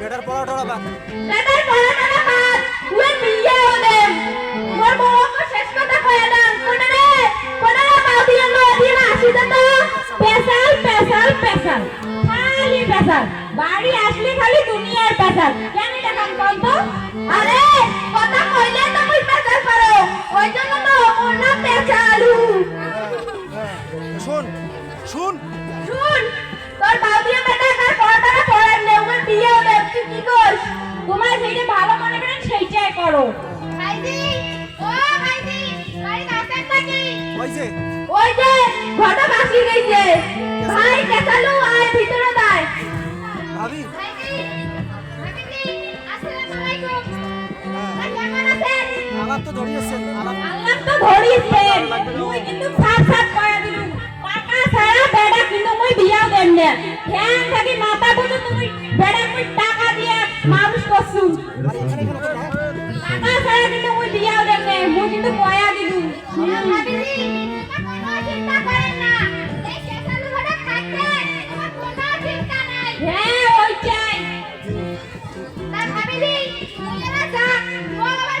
Better পড়া টড়া বাদ। Better পড়াটা না বাদ। তুই বিয়ে হলে মোর বউকে শেষ কথা কয়ে দেন কোনে রে কোনে রে পাও দিয়ে লো আসি তো। পেশাল পেশাল পেশাল। খালি পেশাল। বাড়ি আসলে খালি দুনিয়ার পেশাল। কেন দেখাম কোন তো আরে কথা কইলে তো মুই পারো। ওই জন্য তো ওর নাম পেশালু শুন শুন। শুন তোর বাউ বেটা কার পড়াটা পড়ার নে ওর বিয়ে হবে তুই কি করিস? তোমার যেটা ভালো মনে করেন সেইটাই করো। ভাইজি ও ভাইজি বাড়ি আসেন নাকি? ওই যে। ওই যে ঘটক আসি গেছে। ভাই কেসালু আয় ভিতরে দায় ভাবি। আলাপ তো ধরিয়েছেন। আল্লাহ তো ধরিছেন মুই কিন্তু সাত সাত করে দিলু। টাকা ছাড়া বেড়া কিন্তু মুই বিয়া দেন না। ধ্যান থাকি মাথা বুঝো তুমি বেড়া মুই টাকা দিয়ে মানুষ করছু? টাকা ছাড়া কিন্তু মুই বিয়া দেন না। মুই কিন্তু কয়া দিলু। ভাবিজি তোমার কোনো চিন্তা করেন না। এই কেসালু ঘরে থাকতে তোমার কোনো চিন্তা নাই। হ্যাঁ ওই চাই। তার ভাবিজি নিজেরা যা। ও আবার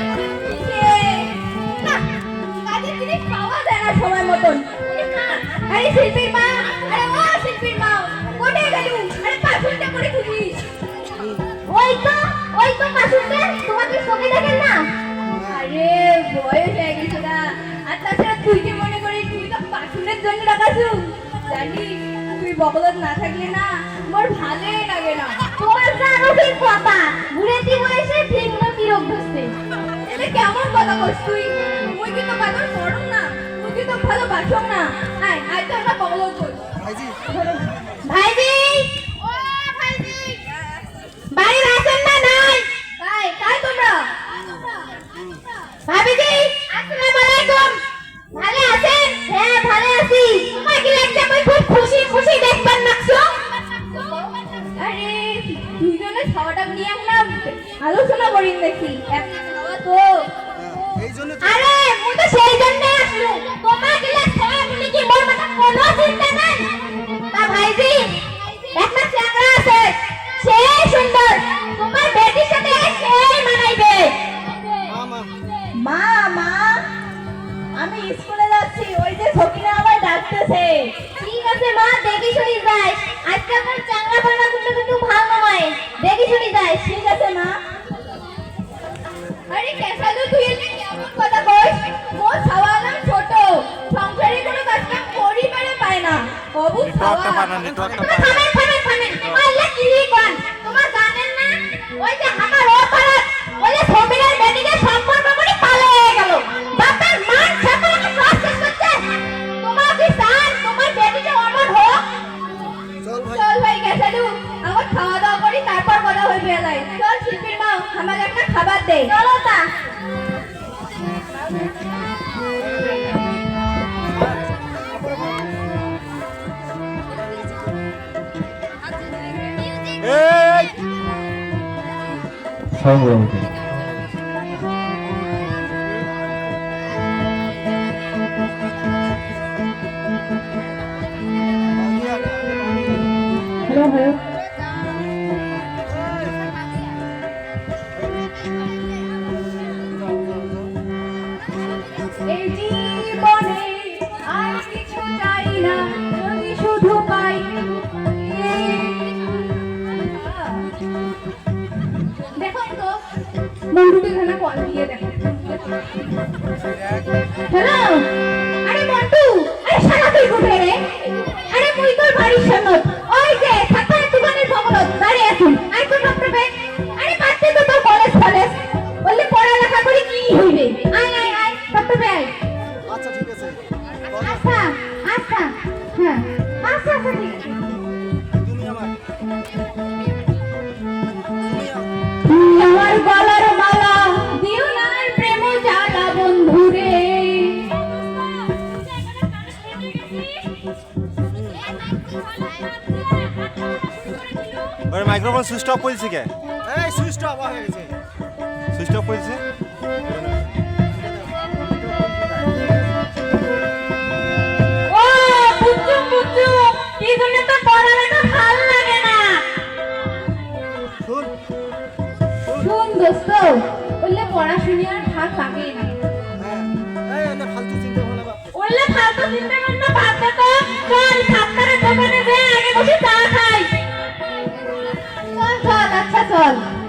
না সময় মতন আরে শিল্পীর মা, আরে ও শিল্পীর মা, কোথায় গেলু? আরে পাশুনটা করে খুঁজিস। ওই তো ওই তো পাশুনটা তোমাকে চোখে দেখেন না? আরে বয়স হয়ে গেছে না। আর তাছাড়া তুই কি মনে করিস, তুই তো পাশুনের জন্য ডাকাছু জানিস তুই বকলত না থাকলে না মোর ভালোই লাগে না। তোমার জানো ঠিক কথা বুড়েতি বয়সে ঠিক মতো ধরছে কেমন কথা কইস তুই? মুই কিন্তু পাগল পড়ম না? তুই কিন্তু ভালো বাসম না আয় আয় তো আমরা বকলত কই ভাইজি ডাকতেছে ঠিক আছে মা দেখি শুনি যাই। আজকে আপনার চাংলা পানা গুলো কিন্তু ভালো নয়। দেখি শুনি যাই ঠিক আছে মা? আরে কেসালু তুই এনে কেমন কথা কইস মোর খাওয়া নাম ছোট। সংসারে কোনো কাজ কাম করি পারে পায় না। কবু খাওয়া থামেন থামেন থামেন। আল্লাহ কি কোন? তোমার জানেন না? ওই যে sağ olun. স্টপ বলছি কে? এই সুইচ অফ হয়ে গেছে। সুইচ অফ বলছে পড়াশুনি আর ভাগ না। ফালতু চিন্তা ভাবনা বাদ দে। চল দোকানে যে আগে বসে চা 嗯。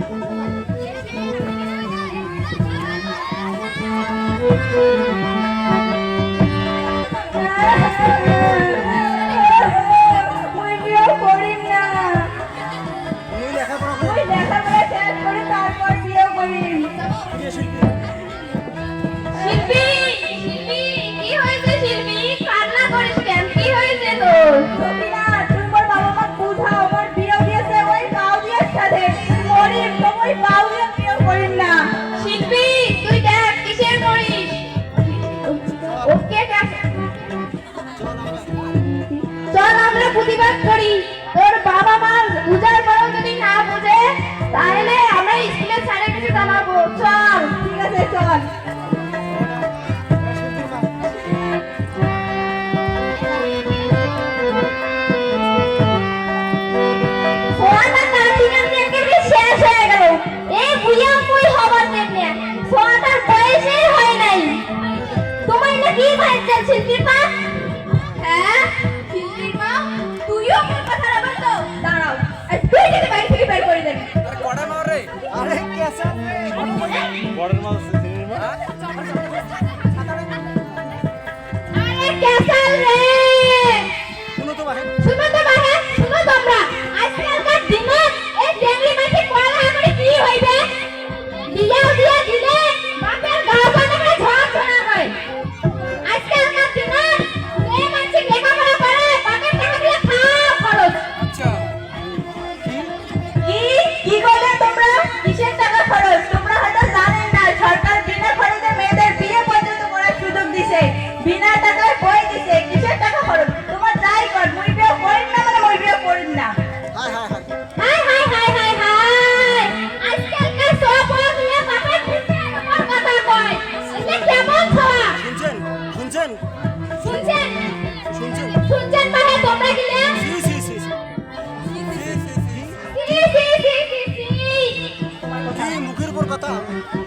কথা?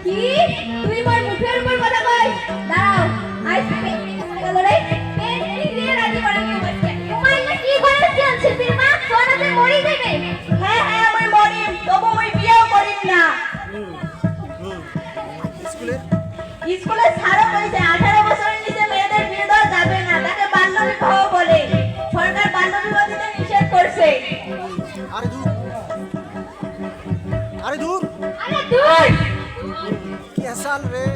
কি? তুই মোর মুখের উপর কথা কই দাঁড়াও আজ না। স্কুলে রে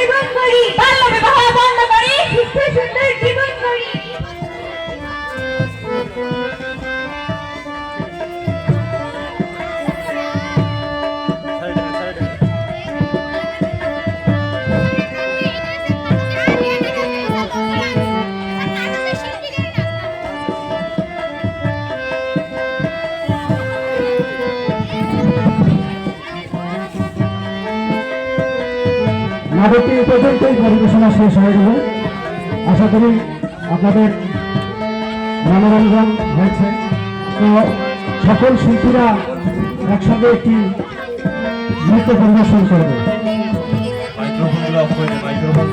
জীবন করি বাল্য বিবাহ বন্ধ করি। শিক্ষা সুন্দর নাটকটি এ পর্যন্তই। পরিবেশনা শেষ হয়ে গেল আশা করি আপনাদের মনোরঞ্জন হয়েছে। তো সকল শিল্পীরা একসঙ্গে একটি নৃত্য পরিবেশন করবে মাইক্রোফোন